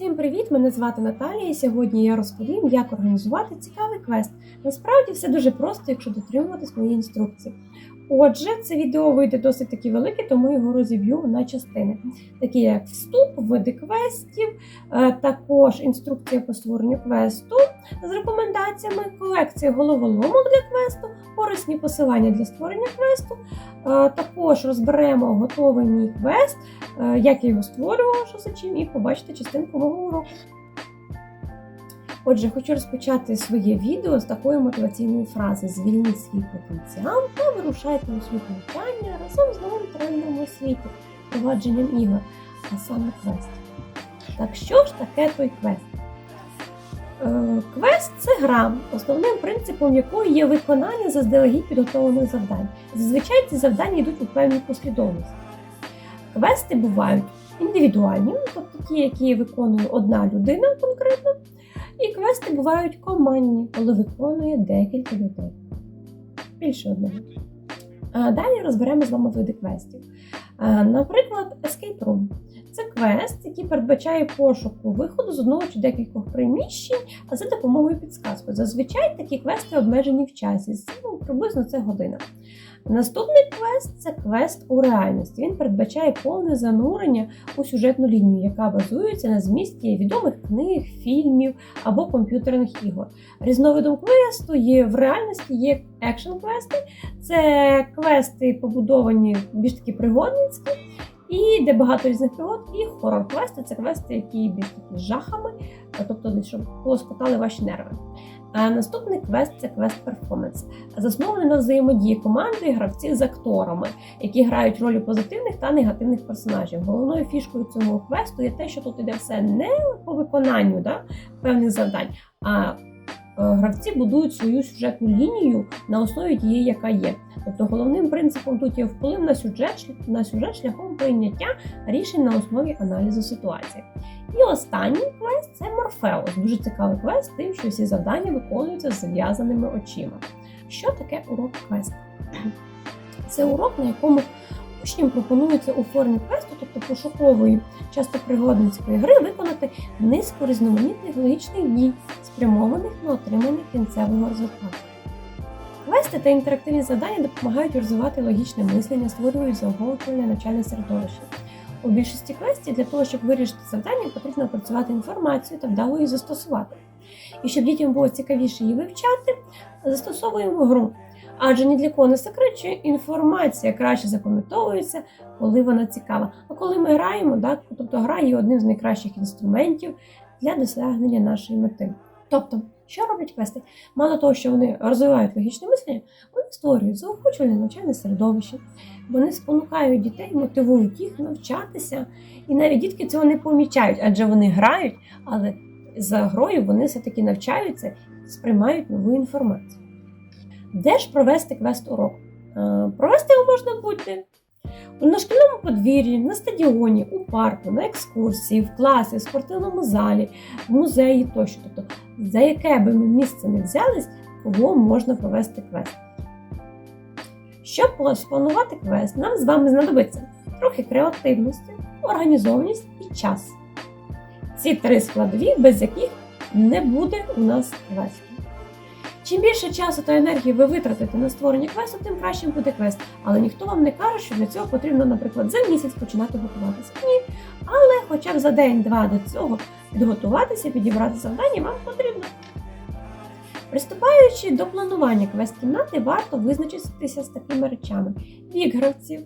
Всім привіт! Мене звати Наталія, і сьогодні я розповім, як організувати цікавий квест. Насправді все дуже просто, якщо дотримуватись моєї інструкції. Отже, це відео вийде досить таки велике, тому його розіб'ю на частини, такі як вступ, види квестів, е, також інструкція по створенню квесту з рекомендаціями, колекція головоломок для квесту, корисні посилання для створення квесту. Е, Також розберемо готовий мій квест, е, як я його створювала, що за чим, і побачите частинку мого уроку. Отже, хочу розпочати своє відео з такої мотиваційної фрази: звільніть свій потенціал та вирушайте у світ навчання разом з новим трендом у світі, провадженням ігор, а саме квестів. Так що ж таке той квест? Е, Квест це гра, основним принципом якої є виконання заздалегідь підготовлених завдань. Зазвичай ці завдання йдуть у певній послідовності. Квести бувають індивідуальні, тобто ті, які виконує одна людина конкретно, і квести бувають командні, коли виконує декілька людей. Більше одного. Далі розберемо з вами види квестів. Наприклад, Escape Room. Це квест, який передбачає пошуку виходу з одного чи декількох приміщень, а за допомогою підсказки. Зазвичай такі квести обмежені в часі, приблизно це година. Наступний квест це квест у реальності. Він передбачає повне занурення у сюжетну лінію, яка базується на змісті відомих книг, фільмів або комп'ютерних ігор. Різновидом квесту є в реальності є екшн квести. Це квести побудовані більш такі пригодницькі, і де багато різних пригод, і хорор квести це квести, які більш такі жахами, тобто щоб полоскотали ваші нерви. А наступний квест це квест перформанс, заснований на взаємодії команди і гравців з акторами, які грають ролі позитивних та негативних персонажів. Головною фішкою цього квесту є те, що тут іде все не по виконанню да, певних завдань, а е, гравці будують свою сюжетну лінію на основі тієї, яка є. Тобто головним принципом тут є вплив на сюжет, на сюжет шляхом прийняття рішень на основі аналізу ситуації. І останній квест це Морфеус. Дуже цікавий квест, тим, що всі завдання виконуються з зав'язаними очима. Що таке урок квесту? Це урок, на якому учням пропонується у формі квесту, тобто пошукової, часто пригодницької гри, виконати низку різноманітних логічних дій, спрямованих на отримання кінцевого результату. Квести та інтерактивні завдання допомагають розвивати логічне мислення, створюють заохочувальне навчальне середовище. У більшості квестів для того, щоб вирішити завдання, потрібно опрацювати інформацію та вдало її застосувати. І щоб дітям було цікавіше її вивчати, застосовуємо гру. Адже ні для кого не секрет, що інформація краще запам'ятовується, коли вона цікава. А коли ми граємо, так, тобто гра є одним з найкращих інструментів для досягнення нашої мети. Тобто, що роблять квести? Мало того, що вони розвивають логічне мислення, вони створюють заохочувальне навчальне середовище, вони спонукають дітей, мотивують їх навчатися. І навіть дітки цього не помічають, адже вони грають, але за грою вони все-таки навчаються сприймають нову інформацію. Де ж провести квест-урок? Е, Провести його можна будь-де. На шкільному подвір'ї, на стадіоні, у парку, на екскурсії, в класі, в спортивному залі, в музеї тощо. Тобто, за яке би ми місце не взялись, кого можна провести квест. Щоб спланувати квест, нам з вами знадобиться трохи креативності, організованість і час. Ці три складові, без яких не буде у нас квесту. Чим більше часу та енергії ви витратите на створення квесту, тим кращим буде квест. Але ніхто вам не каже, що для цього потрібно, наприклад, за місяць починати готуватися. Ні. Але хоча б за день-два до цього підготуватися, підібрати завдання вам потрібно. Приступаючи до планування квест-кімнати, варто визначитися з такими речами: вік гравців.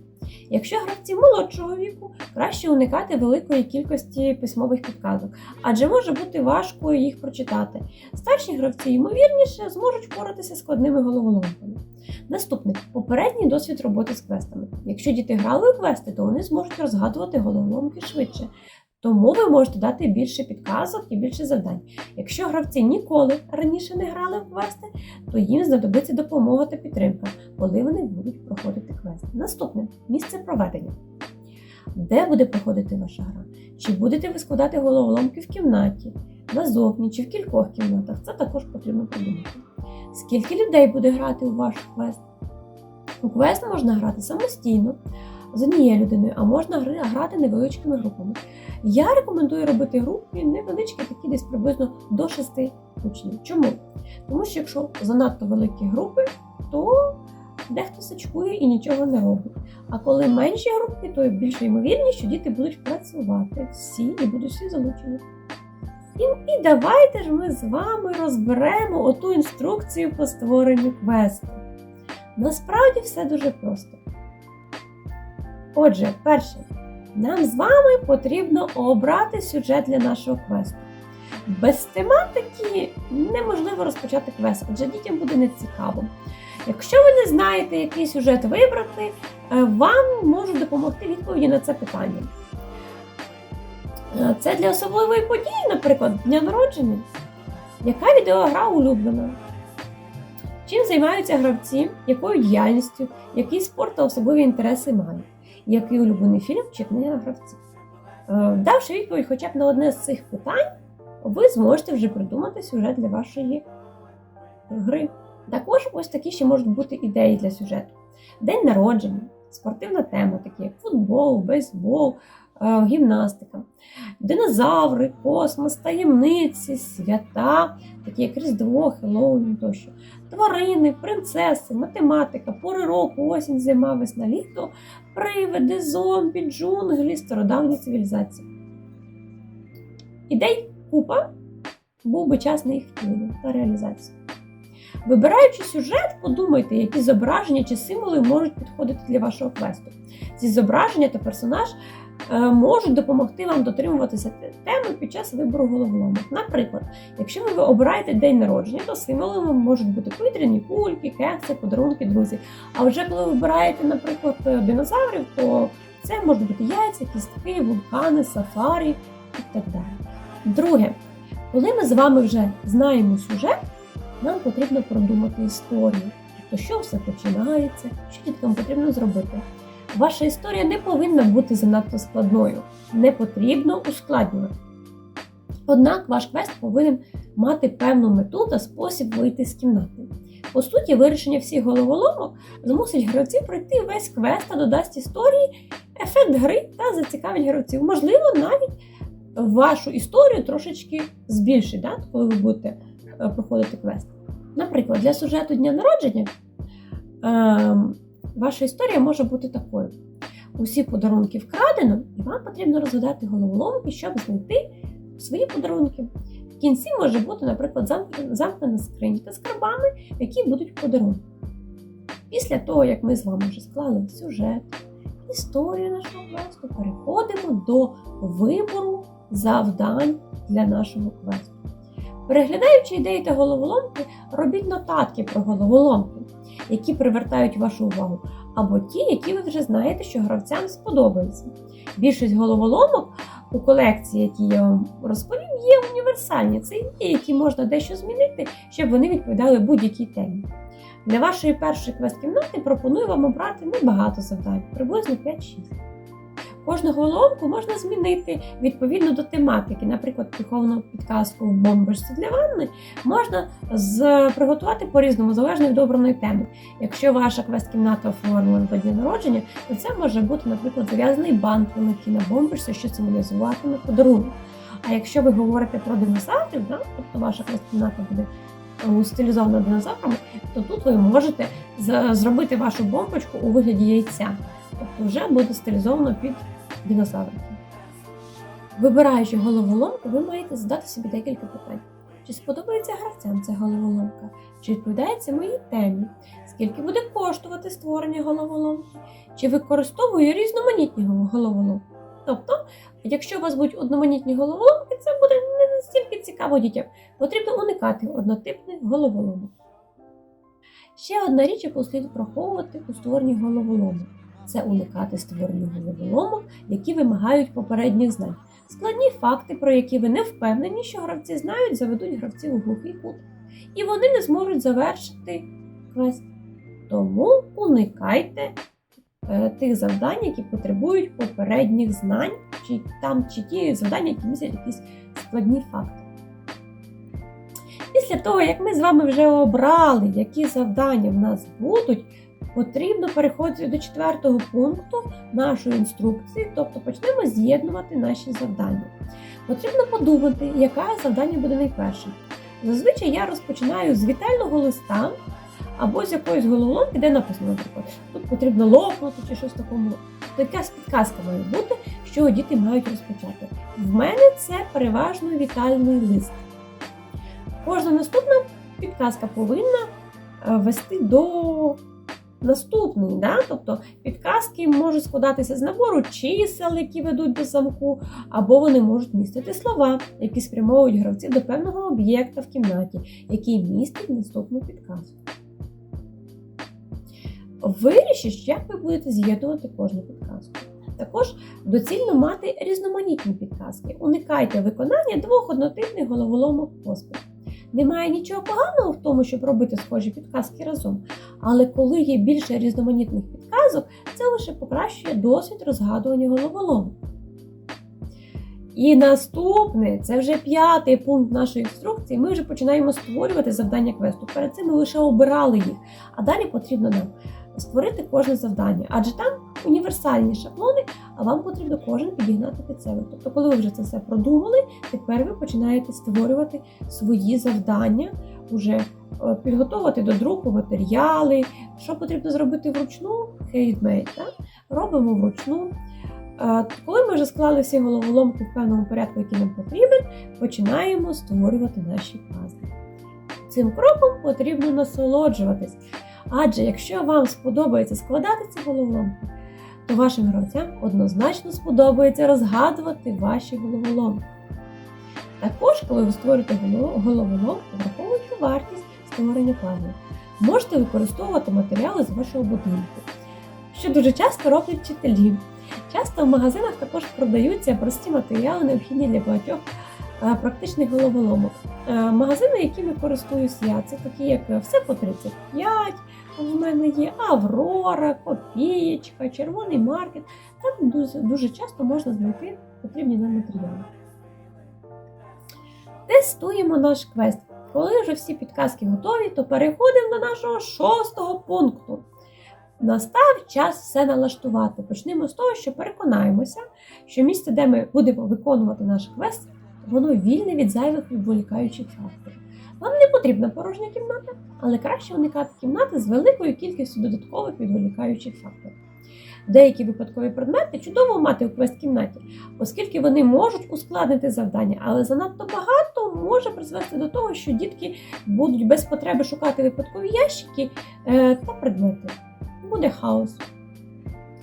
Якщо гравці молодшого віку, краще уникати великої кількості письмових підказок, адже може бути важко їх прочитати. Старші гравці, ймовірніше, зможуть впоратися складними головоломками. Наступне попередній досвід роботи з квестами. Якщо діти грали у квести, то вони зможуть розгадувати головоломки швидше. Тому ви можете дати більше підказок і більше завдань. Якщо гравці ніколи раніше не грали в квести, то їм знадобиться допомога та підтримка, коли вони будуть проходити квести. Наступне місце проведення. Де буде проходити ваша гра? Чи будете ви складати головоломки в кімнаті, назовні чи в кількох кімнатах? Це також потрібно подумати. Скільки людей буде грати у ваш квест? У квест можна грати самостійно, з однією людиною, а можна грати невеличкими групами. Я рекомендую робити групи невеличкі, такі десь приблизно до 6 учнів. Чому? Тому що якщо занадто великі групи, то дехто сачкує і нічого не робить. А коли менші групки, то більше ймовірність, що діти будуть працювати всі і будуть всі залучені. І, і давайте ж ми з вами розберемо оту інструкцію по створенню квесту. Насправді все дуже просто. Отже, перше, нам з вами потрібно обрати сюжет для нашого квесту. Без тематики неможливо розпочати квест, адже дітям буде нецікаво. Якщо ви не знаєте, який сюжет вибрати, е, вам можуть допомогти відповіді на це питання. Е, Це для особливої події, наприклад, дня народження. Яка відеогра улюблена? Чим займаються гравці, якою діяльністю, який спорт та особливі інтереси мають, який улюблений фільм чи книга гравців? Е, Давши відповідь хоча б на одне з цих питань, ви зможете вже придумати сюжет для вашої гри. Також ось такі ще можуть бути ідеї для сюжету: день народження, спортивна тема, такі як футбол, бейсбол, е, гімнастика, динозаври, космос, таємниці, свята, такі як Різдво, Хеллоуін тощо, тварини, принцеси, математика, пори року, осінь, зима, весна, літо, привиди, зомбі, джунглі, стародавні цивілізації. Ідей купа, був би час на їх втілення та реалізацію. Вибираючи сюжет, подумайте, які зображення чи символи можуть підходити для вашого квесту. Ці зображення та персонаж можуть допомогти вам дотримуватися теми під час вибору головоломок. Наприклад, якщо ви обираєте день народження, то символами можуть бути повітряні кульки, кекси, подарунки, друзі. А вже коли ви обираєте, наприклад, е, динозаврів, то це можуть бути яйця, кістки, вулкани, сафарі і так далі. Друге, коли ми з вами вже знаємо сюжет, нам потрібно продумати історію. Тобто, що все починається, що діткам потрібно зробити. Ваша історія не повинна бути занадто складною, не потрібно ускладнювати. Однак ваш квест повинен мати певну мету та спосіб вийти з кімнати. По суті, вирішення всіх головоломок змусить гравців пройти весь квест та додасть історії ефект гри та зацікавить гравців. Можливо, навіть вашу історію трошечки збільшить, да, коли ви будете е, проходити квест. Наприклад, для сюжету дня народження ем, ваша історія може бути такою: усі подарунки вкрадено, і вам потрібно розгадати головоломки, щоб знайти свої подарунки. В кінці може бути, наприклад, замкнена, скринька з крабами, які будуть подарунки. Після того, як ми з вами вже склали сюжет, історію нашого квесту, переходимо до вибору завдань для нашого квесту. Переглядаючи ідеї та головоломки, робіть нотатки про головоломки, які привертають вашу увагу, або ті, які ви вже знаєте, що гравцям сподобаються. Більшість головоломок у колекції, які я вам розповім, є універсальні. Це ідеї, які можна дещо змінити, щоб вони відповідали будь-якій темі. Для вашої першої квест-кімнати пропоную вам обрати небагато завдань, приблизно 5-6. Кожну головоломку можна змінити відповідно до тематики, наприклад, приховану підказку в бомбочці для ванни можна з... приготувати по-різному, залежно від обраної теми. Якщо ваша квест-кімната оформлена до дня народження, то це може бути, наприклад, зав'язаний бант великий на бомбочці, що символізуватиме подарунок. А якщо ви говорите про динозаврів, да, тобто ваша квест-кімната буде е, стилізована динозаврами, то тут ви можете зробити вашу бомбочку у вигляді яйця. Тобто вже буде стилізовано під динозавриків. Вибираючи головоломку, ви маєте задати собі декілька питань. Чи сподобається гравцям ця головоломка? Чи відповідає це моїй темі? Скільки буде коштувати створення головоломки? Чи використовую різноманітні головоломки? Тобто, якщо у вас будуть одноманітні головоломки, це буде не настільки цікаво дітям. Потрібно уникати однотипних головоломок. Ще одна річ, яку слід враховувати у створенні головоломок це уникати створення головоломок, які вимагають попередніх знань. Складні факти, про які ви не впевнені, що гравці знають, заведуть гравців у глухий кут. І вони не зможуть завершити квест. Тому уникайте е, тих завдань, які потребують попередніх знань, чи там чи ті завдання, які містять якісь складні факти. Після того, як ми з вами вже обрали, які завдання в нас будуть, потрібно переходити до четвертого пункту нашої інструкції, тобто почнемо з'єднувати наші завдання. Потрібно подумати, яке завдання буде найпершим. Зазвичай я розпочинаю з вітального листа або з якоїсь головоломки, де написано, наприклад, тут потрібно лопнути чи щось такому. Така підказка має бути, що діти мають розпочати. В мене це переважно вітальний лист. Кожна наступна підказка повинна е, вести до наступної. Да? Тобто підказки можуть складатися з набору чисел, які ведуть до замку, або вони можуть містити слова, які спрямовують гравців до певного об'єкта в кімнаті, який містить наступну підказку. Вирішіть, як ви будете з'єднувати кожну підказку. Також доцільно мати різноманітні підказки. Уникайте виконання двох однотипних головоломок поспіль. Немає нічого поганого в тому, щоб робити схожі підказки разом, але коли є більше різноманітних підказок, це лише покращує досвід розгадування головоломок. І наступне, це вже п'ятий пункт нашої інструкції. Ми вже починаємо створювати завдання квесту. Перед цим ми лише обирали їх, а далі потрібно нам створити кожне завдання, адже там універсальні шаблони, а вам потрібно кожен підігнати під себе. Тобто, коли ви вже це все продумали, тепер ви починаєте створювати свої завдання, вже е, підготувати до друку матеріали. Що потрібно зробити вручну? Handmade. Робимо вручну. Е, Коли ми вже склали всі головоломки в певному порядку, який нам потрібен, починаємо створювати наші пазли. Цим кроком потрібно насолоджуватись. Адже якщо вам сподобається складати ці головоломки, то вашим гравцям однозначно сподобається розгадувати ваші головоломки. Також, коли ви створюєте голо- головоломку, враховуйте вартість створення пазлів. Можете використовувати матеріали з вашого будинку, що дуже часто роблять вчителі. Часто в магазинах також продаються прості матеріали, необхідні для багатьох е, практичних головоломок. Е, Магазини, якими користуюсь я, це такі, як все по 35, в мене є Аврора, Копієчка, Червоний маркет. Там дуже, дуже часто можна знайти потрібні нам матеріали. Тестуємо наш квест. Коли вже всі підказки готові, то переходимо до нашого шостого пункту. Настав час все налаштувати. Почнемо з того, що переконаємося, що місце, де ми будемо виконувати наш квест, воно вільне від зайвих відволікаючих факторів. Вам не потрібна порожня кімната, але краще уникати кімнати з великою кількістю додаткових відволікаючих факторів. Деякі випадкові предмети чудово мати у квест-кімнаті, оскільки вони можуть ускладнити завдання, але занадто багато може призвести до того, що дітки будуть без потреби шукати випадкові ящики е, та предмети. Буде хаос.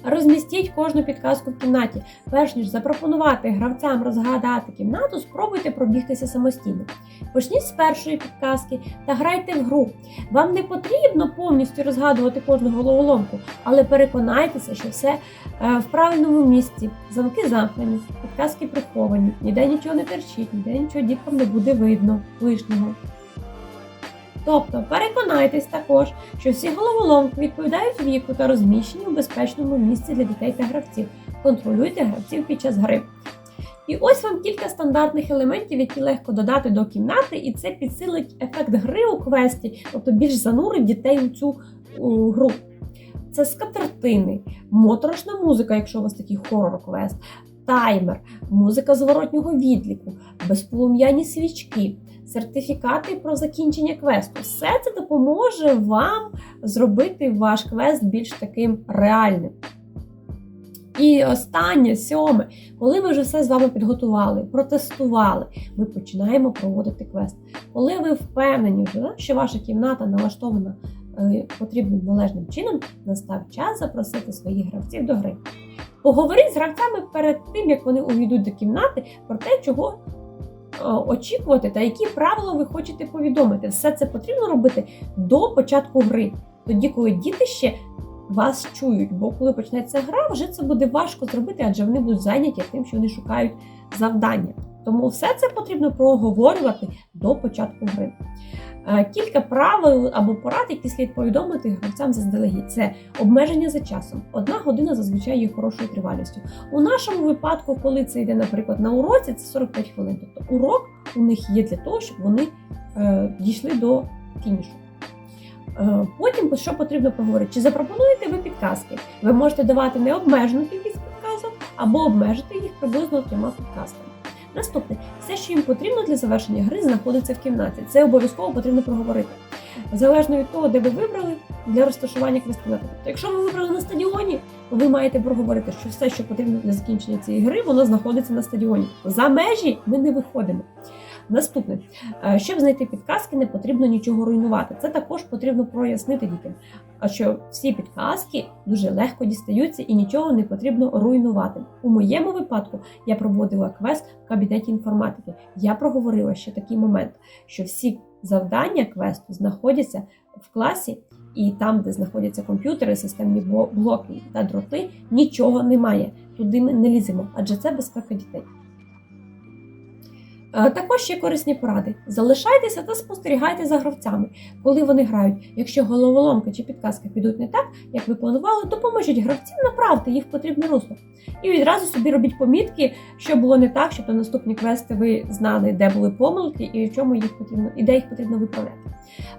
Розмістіть кожну підказку в кімнаті. Перш ніж запропонувати гравцям розгадати кімнату, спробуйте пробігтися самостійно. Почніть з першої підказки та грайте в гру. Вам не потрібно повністю розгадувати кожну головоломку, але переконайтеся, що все е, в правильному місці. Замки замкнені, підказки приховані, ніде нічого не терчить, ніде нічого діткам не буде видно лишнього. Тобто переконайтесь також, що всі головоломки відповідають віку та розміщені у безпечному місці для дітей та гравців. Контролюйте гравців під час гри. І ось вам кілька стандартних елементів, які легко додати до кімнати, і це підсилить ефект гри у квесті, тобто більш занурить дітей у цю у, гру. Це скатертини, моторошна музика, якщо у вас такий хорор-квест, таймер, музика зворотнього відліку, безполум'яні свічки, сертифікати про закінчення квесту. Все це допоможе вам зробити ваш квест більш таким реальним. І останнє, сьоме, коли ми вже все з вами підготували, протестували, ми починаємо проводити квест. Коли ви впевнені, що ваша кімната налаштована е, потрібним належним чином, настав час запросити своїх гравців до гри. Поговоріть з гравцями перед тим, як вони увійдуть до кімнати, про те, чого очікувати та які правила ви хочете повідомити. Все це потрібно робити до початку гри, тоді, коли діти ще вас чують. Бо коли почнеться гра, вже це буде важко зробити, адже вони будуть зайняті тим, що вони шукають завдання. Тому все це потрібно проговорювати до початку гри. Е, Кілька правил або порад, які слід повідомити гравцям заздалегідь. Це обмеження за часом. Одна година зазвичай є хорошою тривалістю. У нашому випадку, коли це йде, наприклад, на уроці, це 45 хвилин. Тобто урок у них є для того, щоб вони е, дійшли до фінішу. Е, Потім що потрібно проговорити? Чи запропонуєте ви підказки? Ви можете давати необмежену кількість підказок або обмежити їх приблизно трьома підказками. Наступне, все, що їм потрібно для завершення гри, знаходиться в кімнаті. Це обов'язково потрібно проговорити. Залежно від того, де ви вибрали для розташування квестомета. Тобто, якщо ви вибрали на стадіоні, ви маєте проговорити, що все, що потрібно для закінчення цієї гри, воно знаходиться на стадіоні. За межі ми не виходимо. Наступне, Е, щоб знайти підказки, не потрібно нічого руйнувати. Це також потрібно прояснити дітям. Що всі підказки дуже легко дістаються і нічого не потрібно руйнувати. У моєму випадку я проводила квест в кабінеті інформатики. Я проговорила ще такий момент, що всі завдання квесту знаходяться в класі, і там, де знаходяться комп'ютери, системні блоки та дроти, нічого немає. Туди ми не ліземо, адже це безпека дітей. Е, Також ще корисні поради. Залишайтеся та спостерігайте за гравцями, коли вони грають. Якщо головоломка чи підказка підуть не так, як ви планували, допоможіть гравцям направити їх в потрібне русло. І відразу собі робіть помітки, що було не так, щоб на наступні квести ви знали, де були помилки і в чому їх потрібно, і де їх потрібно виправляти.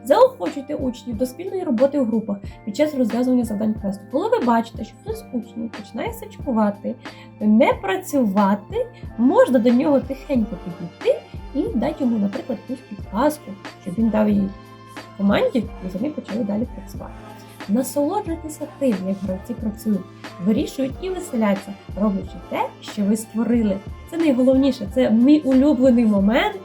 Заохочуйте учнів до спільної роботи у групах під час розв'язування завдань квесту. Коли ви бачите, що хтось з учнів починає сачкувати, не працювати, можна до нього тихенько підійти і дати йому, наприклад, якусь підказку, щоб він дав їй команді, і вони почали далі працювати. Насолоджуйтеся тим, як гравці працюють, вирішують і веселяться, роблячи те, що ви створили. Це найголовніше, це мій улюблений момент,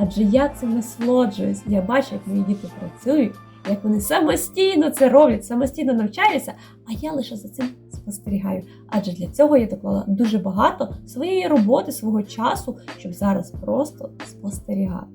адже я цим насолоджуюсь. Я бачу, як мої діти працюють, як вони самостійно це роблять, самостійно навчаються, а я лише за цим спостерігаю. Адже для цього я доклала дуже багато своєї роботи, свого часу, щоб зараз просто спостерігати.